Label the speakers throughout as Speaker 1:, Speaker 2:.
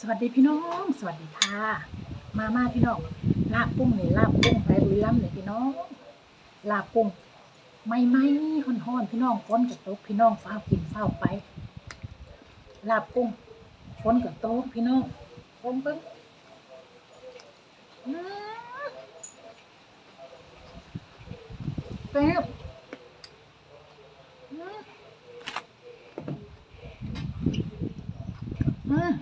Speaker 1: สวัสดีพี่น้อง สวัสดีค่ะ มามาพี่น้อง ลาบกุ้งเนี่ยลาบกุ้งไปบุรีรัมย์นี่ยพี่น้อง ลาบกุ้งไม่ไม่ห่อนห่อนๆพี่น้องฝนกับตกพี่น้องฟ้ากินฟ้าไป ลาบกุ้งฝนกับตกพี่น้องฝนเพิ่งอื้อแซ่บอื้ออื้อ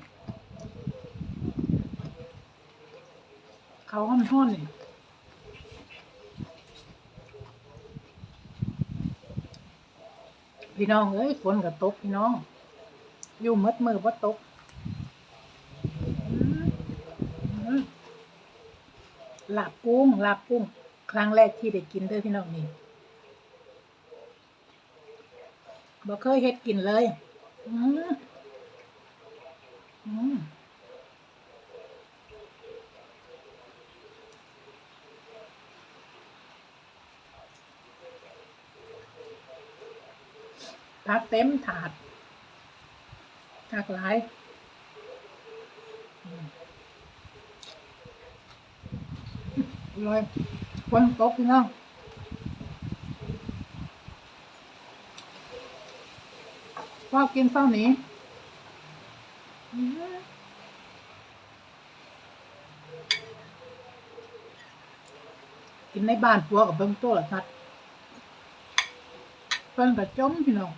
Speaker 1: เขาห้อนห้อนนี่พี่น้องเอ้ยฝนกับตกพี่น้อง อยู่มืดมือบ่ตกอืมอืมลาบกุ้งหลาบกุ้ง ครั้งแรกที่ได้กินเด้อพี่น้องนี่บ่เคยเฮ็ดกินเลย อืมอืม พักเต็มถาดหลากหลายอืมอยคนตกพี่น้องเฝ้ากินเฝ้าหนีอืมกินในบ้านปัวกับเบิ้งโตัวละทัด เพิ่นก็จมพี่น้อง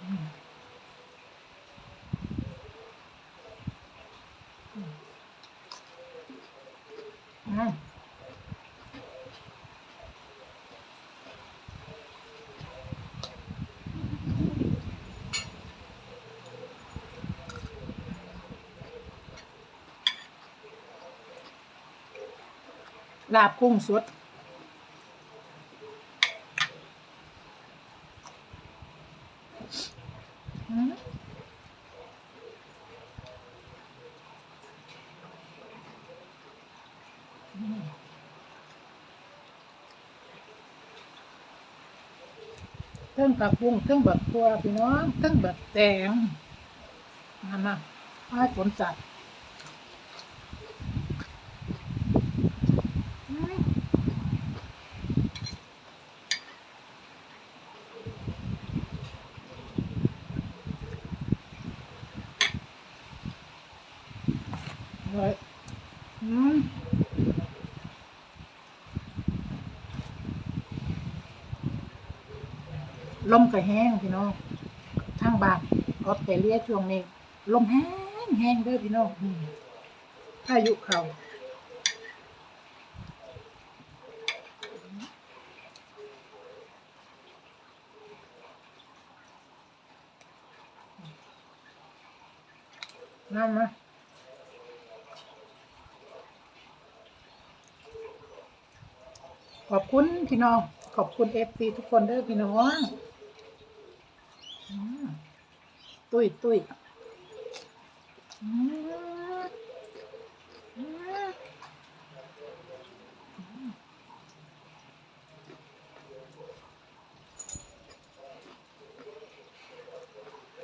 Speaker 1: ลาบกุ้งสด อืมอืม เครื่องผักบุ้งเครื่องแบบตัวพี่น้องเครื่องแบบแตงมามาให้ผลจัด อร่อยอืมลมก็แห้งพี่น้องทางบ้านออสเตรเลียช่วงนี้ลมแห้งแห้งเด้อพี่น้องพายุเขาน้ำมา ขอบคุณพี่น้อง ขอบคุณเอฟซีทุกคนเด้อพี่น้องตุ้ยตุ้ยอืม